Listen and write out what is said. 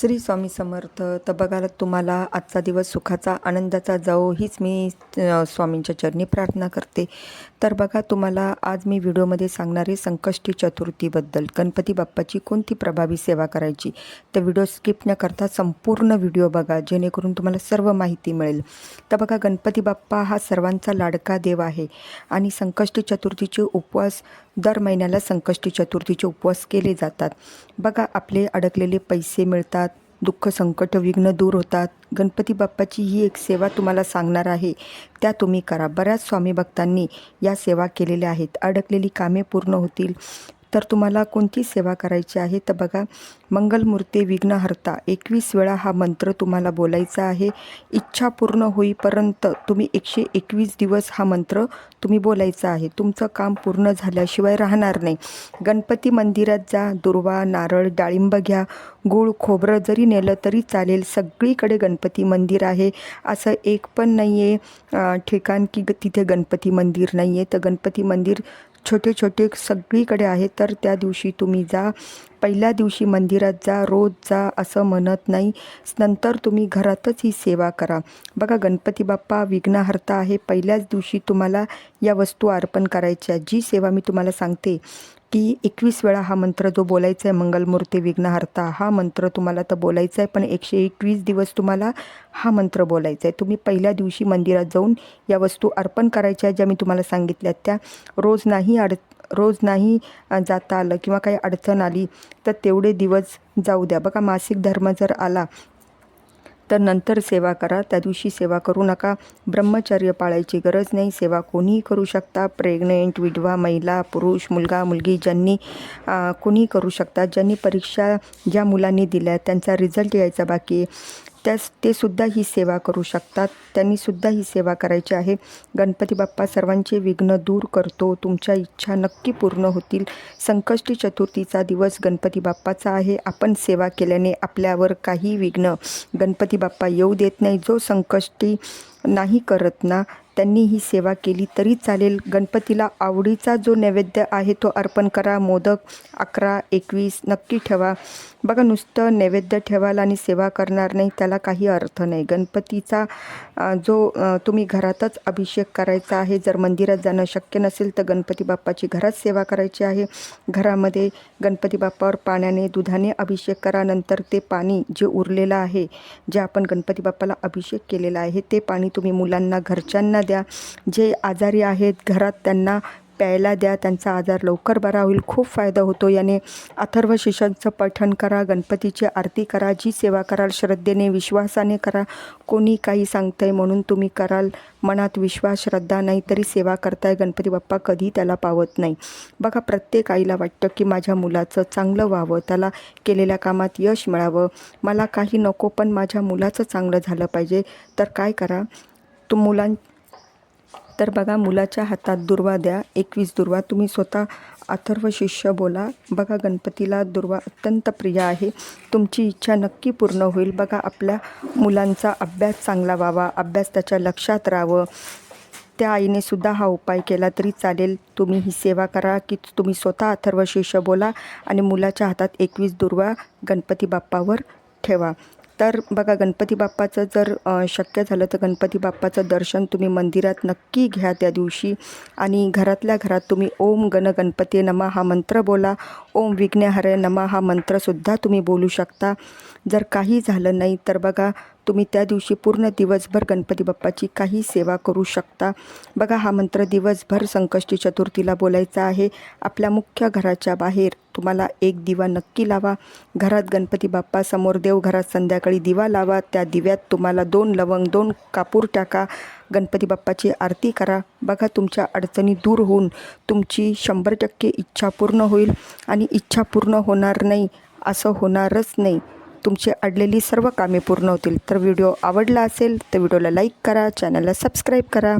श्री स्वामी समर्थ तर बघायला तुम्हाला आजचा दिवस सुखाचा आनंदाचा जाओ हीच मी स्वामींच्या चरणी प्रार्थना करते. तर बघा तुम्हाला आज मी व्हिडिओमध्ये सांगणारे संकष्टी चतुर्थीबद्दल. गणपती बाप्पाची कोणती प्रभावी सेवा करायची? तर व्हिडिओ स्किप न करता संपूर्ण व्हिडिओ बघा जेणेकरून तुम्हाला सर्व माहिती मिळेल. तर बघा गणपती बाप्पा हा सर्वांचा लाडका देव आहे आणि संकष्टी चतुर्थीचे उपवास दर महिन्याला संकष्टी चतुर्थीचे उपवास केले जातात. बघा आपले अडकलेले पैसे मिळतात दुःख संकट विघ्न दूर होतात. गणपती बाप्पाची ही एक सेवा तुम्हाला सांगणार आहे. त्या तुम्ही करा. बऱ्याच स्वामी भक्तांनी या सेवा केलेल्या आहेत. अडकलेली कामे पूर्ण होतील. तर तुम्हाला कोणती सेवा करायची आहे? तर बघा मंगलमूर्ती विघ्नहर्ता एकवीस वेळा हा मंत्र तुम्हाला बोलायचा आहे. इच्छा पूर्ण होईपर्यंत तुम्ही एकशे एकवीस दिवस हा मंत्र तुम्ही बोलायचा आहे. तुमचं काम पूर्ण झाल्याशिवाय राहणार नाही. गणपती मंदिरात जा दुर्वा नारळ डाळिंब घ्या. गूळ खोबरं जरी नेलं तरी चालेल. सगळीकडे गणपती मंदिर आहे. असं एक पण नाही आहे ठिकाण की ग- तिथे गणपती मंदिर नाही आहे तर गणपती मंदिर छोटे छोटे सगळीकडे आहेत तर त्या दिवशी तुम्ही जा. पहिल्या दिवशी मंदिरात जा रोज जा असं म्हणत नाही. नंतर तुम्ही घरातच ही सेवा करा. बघा गणपती बाप्पा विघ्नहर्ता आहे. पहिल्याच दिवशी तुम्हाला या वस्तू अर्पण करायच्या. जी सेवा मी तुम्हाला सांगते की एकवीस वेळा हा मंत्र जो बोलायचा आहे मंगलमूर्ती विघ्नहर्ता हा मंत्र तुम्हाला तर बोलायचा आहे पण एकशे एकवीस दिवस तुम्हाला हा मंत्र बोलायचा आहे तुम्ही पहिल्या दिवशी मंदिरात जाऊन या वस्तू अर्पण करायच्या ज्या मी तुम्हाला सांगितल्या त्या. रोज नाही अड रोज नाही जाता आलं किंवा काही अडचण आली तर तेवढे दिवस जाऊ द्या. बघा मासिक धर्म जर आला तर नंतर सेवा करा. त्या दिवशी सेवा करू नका. ब्रह्मचर्य पाळायची गरज नाही. सेवा कोणीही करू शकता. प्रेग्नेंट विधवा महिला पुरुष मुलगा मुलगी ज्यांनी कोणीही करू शकता. ज्यांनी परीक्षा ज्या मुलांनी दिल्या त्यांचा रिझल्ट यायचा बाकी त्यास ते सुद्धा ही सेवा करू शकतात. त्यांनी सुद्धा ही सेवा करायची आहे. गणपती बाप्पा सर्वांचे विघ्न दूर करतो. तुमच्या इच्छा नक्की पूर्ण होतील. संकष्टी चतुर्थीचा दिवस गणपती बाप्पाचा आहे. आपण सेवा केल्याने आपल्यावर काही विघ्न गणपती बाप्पा येऊ देत नाही. जो संकष्टी नाही करत ना. त्यांनी ही सेवा केली तरी चालेल. गणपतीला आवडीचा जो नैवेद्य आहे तो अर्पण करा. मोदक अकरा एकवीस नक्की ठेवा. बघा नुसतं नैवेद्य ठेवाल आणि सेवा करणार नाही त्याला काही अर्थ नाही. गणपतीचा जो तुम्ही घरातच अभिषेक करायचा आहे जर मंदिरात जाणं शक्य नसेल तर गणपती बाप्पाची घरात सेवा करायची आहे. घरामध्ये गणपती बाप्पावर पाण्याने दुधाने अभिषेक करा. नंतर ते पाणी जे उरलेलं आहे जे आपण गणपती बाप्पाला अभिषेक केलेला आहे ते पाणी तुम्ही मुलांना घरच्यांना द्या. जे आजारी आहेत घरात त्यांना प्यायला द्या त्यांचा आजार लवकर बरा होईल. खूप फायदा होतो. याने अथर्व शिशांचं पठण करा गणपतीची आरती करा जी सेवा कराल श्रद्धेने विश्वासाने करा. कोणी काही सांगतंय म्हणून तुम्ही कराल. मनात विश्वास श्रद्धा नाही तरी सेवा करताय. गणपती बाप्पा कधी त्याला पावत नाही. बघा प्रत्येक आईला वाटतं की माझ्या मुलाचं चांगलं व्हावं. त्याला केलेल्या कामात यश मिळावं. मला काही नको पण माझ्या मुलाचं चांगलं झालं पाहिजे. तर काय करा? तो मुलां तर बघा मुलाच्या हातात दुर्वा द्या एकवीस दुर्वा. तुम्ही स्वतः अथर्व शिष्य बोला. बघा गणपतीला दुर्वा अत्यंत प्रिय आहे. तुमची इच्छा नक्की पूर्ण होईल. बघा आपल्या मुलांचा अभ्यास चांगला व्हावा. अभ्यास त्याच्या लक्षात राहावं. त्या आईने सुद्धा हा उपाय केला तरी चालेल. तुम्ही ही सेवा करा की तुम्ही स्वतः अथर्व शिष्य बोला आणि मुलाच्या हातात एकवीस दुर्वा गणपती बाप्पावर ठेवा. तर बघा गणपती बाप्पाचं जर शक्य झालं तर गणपती बाप्पाचं दर्शन तुम्ही मंदिरात नक्की घ्या त्या दिवशी. आणि घरातल्या घरात तुम्ही ओम गण गणपती नमा हा मंत्र बोला. ओम विघ्नहरे नमा हा मंत्रसुद्धा तुम्ही बोलू शकता. जर काही झालं नाही तर बघा तुम्ही त्या दिवशी पूर्ण दिवसभर गणपती बाप्पाची काही सेवा करू शकता. बघा हा मंत्र दिवसभर संकष्टी चतुर्थीला बोलायचा आहे. आपल्या मुख्य घराच्या बाहेर तुम्हाला एक दिवा नक्की लावा. घरात गणपती बाप्पा समोर देव घरात संध्याकाळी दिवा लावा. त्या दिव्यात तुम्हाला दोन लवंग दोन कापूर टाका. गणपती बाप्पाची आरती करा. बघा तुमच्या अडचणी दूर होऊन तुमची शंभर टक्के इच्छा पूर्ण होईल. आणि इच्छा पूर्ण होणार नाही असं होणारच नाही. तुमची अडलेली सर्व कामे पूर्ण होतील. तर व्हिडिओ आवडला असेल तर व्हिडिओला लाईक करा चॅनलला सबस्क्राईब करा.